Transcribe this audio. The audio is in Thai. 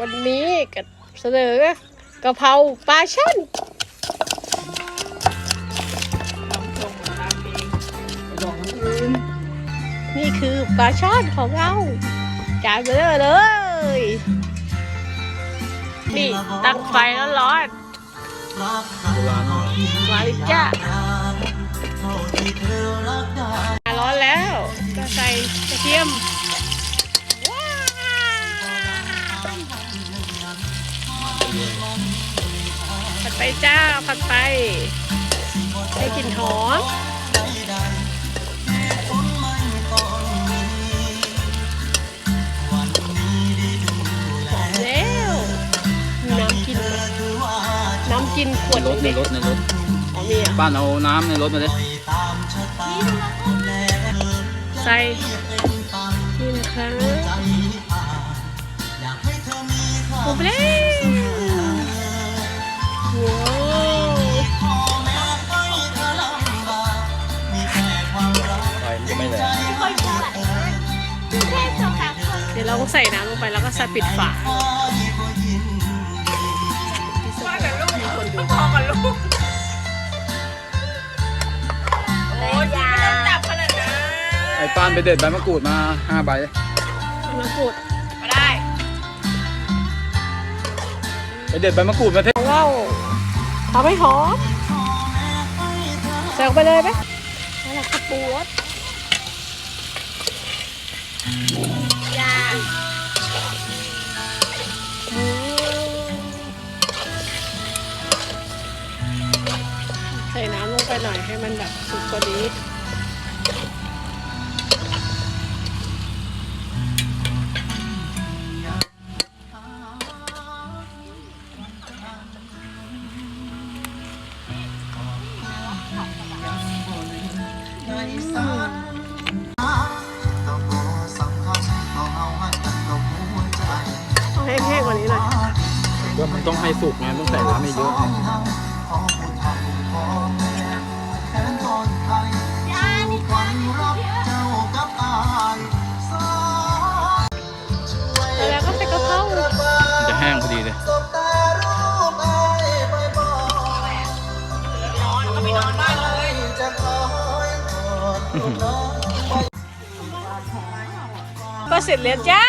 วันนี้ก็เสนอกะเพราปลาช่อนนี่คือปลาช่อนของเราจานเบลอเลย นี่ตั้งไฟร้อนๆมาลิจ้าร้อนแล้วก็ใส่กระเทียม ผัดไปจ้าผัดไปให้กลิ่นหอมหอมแล้วมีน้ำกินไหมน้ำกินขวดรถในเล็กรถในรถๆอ๋อมีอะบ้านเอาน้ำในรถมาเลยใส่นี่นะคะโอ้เปล่ว้าว มันจะไม่แรงเดี๋ยวเราก็ใส่น้ำลงไปแล้วก็ใส่ปิดฝามีคนดูพอกับลูกโอ้ยไม่ต้องจับขนาดนั้นไอ้ป้านไปเด็ดใบมะกรูดมาห้าใบมะกรูดก็ได้ไปเด็ดใบมะกรูดมาเทของเราทำให้หอมใส่ลงไปเลยไหมแล้วเราก็ปรุงรส ยาอืมใส่น้ำลงไปหน่อยให้มันแบบสุกกว่านี้ ว่ามันต้องให้สุกไงต้องใส่น้ำให้เยอะไงแล้วก็ใส่กะเพราจะแห้งพอดีเลยก็ไปนอนบ้านเลยก็เสร็จแล้วจ้า